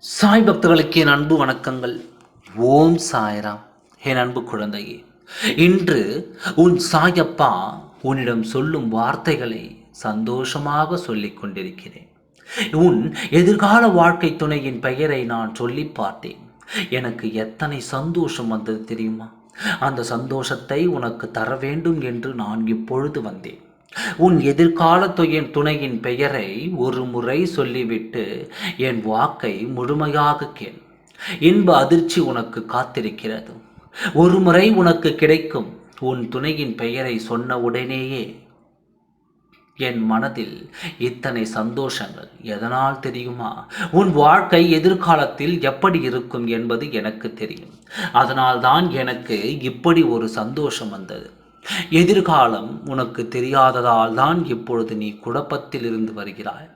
சாய் பக்தர்களுக்கு என் அன்பு வணக்கங்கள். ஓம் சாய்ராம். என் அன்பு குழந்தையே இன்று உன் சாயப்பா உன்னிடம் சொல்லும் வார்த்தைகளை சந்தோஷமாக சொல்லிக் கொண்டிருக்கிறேன். உன் எதிர்கால வாழ்க்கை துணையின் பெயரை நான் சொல்லி பார்த்தேன். எனக்கு எத்தனை சந்தோஷம் வந்தது தெரியுமா? அந்த சந்தோஷத்தை உனக்கு தர வேண்டும் என்று நான் இப்பொழுது வந்தேன். உன் எதிர்கால துணையின் பெயரை ஒரு முறை சொல்லிவிட்டு என் வாக்கை முழுமையாக கேள். இன்ப அதிர்ச்சி உனக்கு காத்திருக்கிறது. ஒரு முறை உனக்கு கிடைக்கும் உன் துணையின் பெயரை சொன்ன உடனேயே என் மனதில் இத்தனை சந்தோஷங்கள் எதனால் தெரியுமா? உன் வாழ்க்கை எதிர்காலத்தில் எப்படி இருக்கும் என்பது எனக்கு தெரியும். அதனால்தான் எனக்கு இப்படி ஒரு சந்தோஷம் வந்தது. எதிர்காலம் உனக்கு தெரியாததால் தான் இப்பொழுது நீ குழப்பத்தில் இருந்து வருகிறாய்.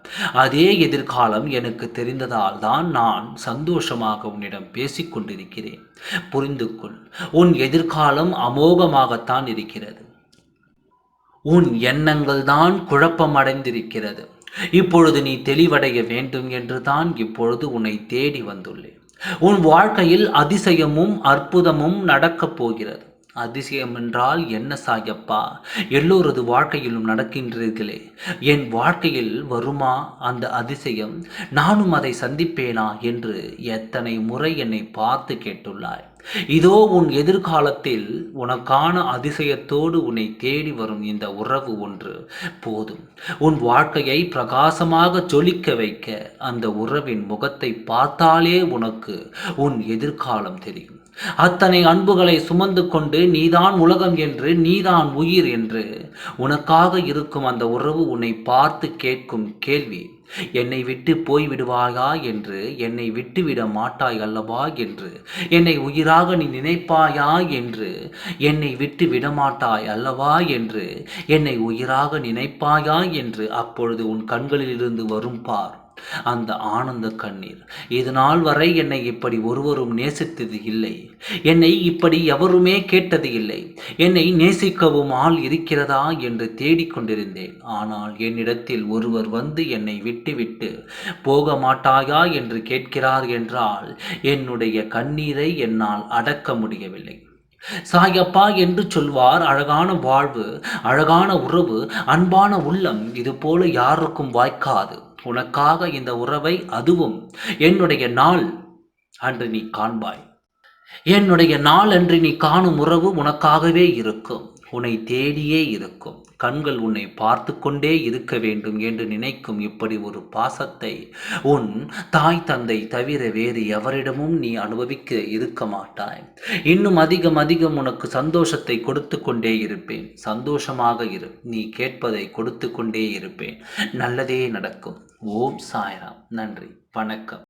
அதே எதிர்காலம் எனக்கு தெரிந்ததால் தான் நான் சந்தோஷமாக உன்னிடம் பேசிக்கொண்டிருக்கிறேன் புரிந்து கொள் உன் எதிர்காலம் அமோகமாகத்தான் இருக்கிறது. உன் எண்ணங்கள் தான் குழப்பமடைந்திருக்கிறது. இப்பொழுது நீ தெளிவடைய வேண்டும் என்று தான் இப்பொழுது உன்னை தேடி வந்துள்ளேன். உன் வாழ்க்கையில் அதிசயமும் அற்புதமும் நடக்கப் போகிறது. அதிசயம் என்றால் என்ன சாயப்பா? எல்லோரது வாழ்க்கையிலும் நடக்கின்றீர்களே. என் வாழ்க்கையில் வருமா அந்த அதிசயம்? நானும் அதை சந்திப்பேனா என்று எத்தனை முறை என்னை பார்த்து கேட்டுள்ளாய். இதோ உன் எதிர்காலத்தில் உனக்கான அதிசயத்தோடு உன்னை தேடி வரும் இந்த உறவு ஒன்று. போதும். உன் வாழ்க்கையை பிரகாசமாக ஜொலிக்க வைக்க அந்த உறவின் முகத்தை பார்த்தாலே உனக்கு உன் எதிர்காலம் தெரியும். அத்தனை அன்புகளை சுமந்து கொண்டு நீதான் உலகம் என்று நீதான் உயிர் என்று. உனக்காக இருக்கும் அந்த உறவு உன்னை பார்த்து கேட்கும் கேள்வி என்னை விட்டு போய் விடுவாயா என்று என்னை விட்டுவிட மாட்டாய் அல்லவா என்று. என்னை உயிராக நீ நினைப்பாயா என்று என்னை விட்டு விடமாட்டாய் அல்லவா என்று. என்னை உயிராக நினைப்பாயா என்று அப்பொழுது உன் கண்களிலிருந்து வரும் பார். அந்த ஆனந்த கண்ணீர். இதனால் வரை என்னை இப்படி ஒருவரும் நேசித்தது இல்லை. என்னை இப்படி எவருமே கேட்டது இல்லை. என்னை நேசிக்கவும் ஆள் இருக்கிறதா என்று தேடிக்கொண்டிருந்தேன் ஆனால் என்னிடத்தில் ஒருவர் வந்து என்னை விட்டுவிட்டு போக மாட்டாயா என்று கேட்கிறார் என்றால் என்னுடைய கண்ணீரை என்னால் அடக்க முடியவில்லை. சாயப்பா என்று சொல்வார் அழகான வாழ்வு அழகான உறவு அன்பான உள்ளம் இது போல யாருக்கும் வாய்க்காது. உனக்காக இந்த உறவை அதுவும். என்னுடைய நாள் அன்று நீ காண்பாய். என்னுடைய நாள் அன்று நீ காணும் உறவு உனக்காகவே இருக்கும். உன்னை தேடியே இருக்கும். கண்கள் உன்னை பார்த்து கொண்டே இருக்க வேண்டும் என்று நினைக்கும் இப்படி ஒரு பாசத்தை உன் தாய் தந்தை தவிர வேறு எவரிடமும் நீ அனுபவிக்க இருக்க மாட்டாய். இன்னும் அதிகம் அதிகம் உனக்கு சந்தோஷத்தை கொடுத்து கொண்டே இருப்பேன். சந்தோஷமாக இரு. நீ கேட்பதை கொடுத்து கொண்டே இருப்பேன். நல்லதே நடக்கும். ஓம் சாய்ராம். நன்றி. வணக்கம்.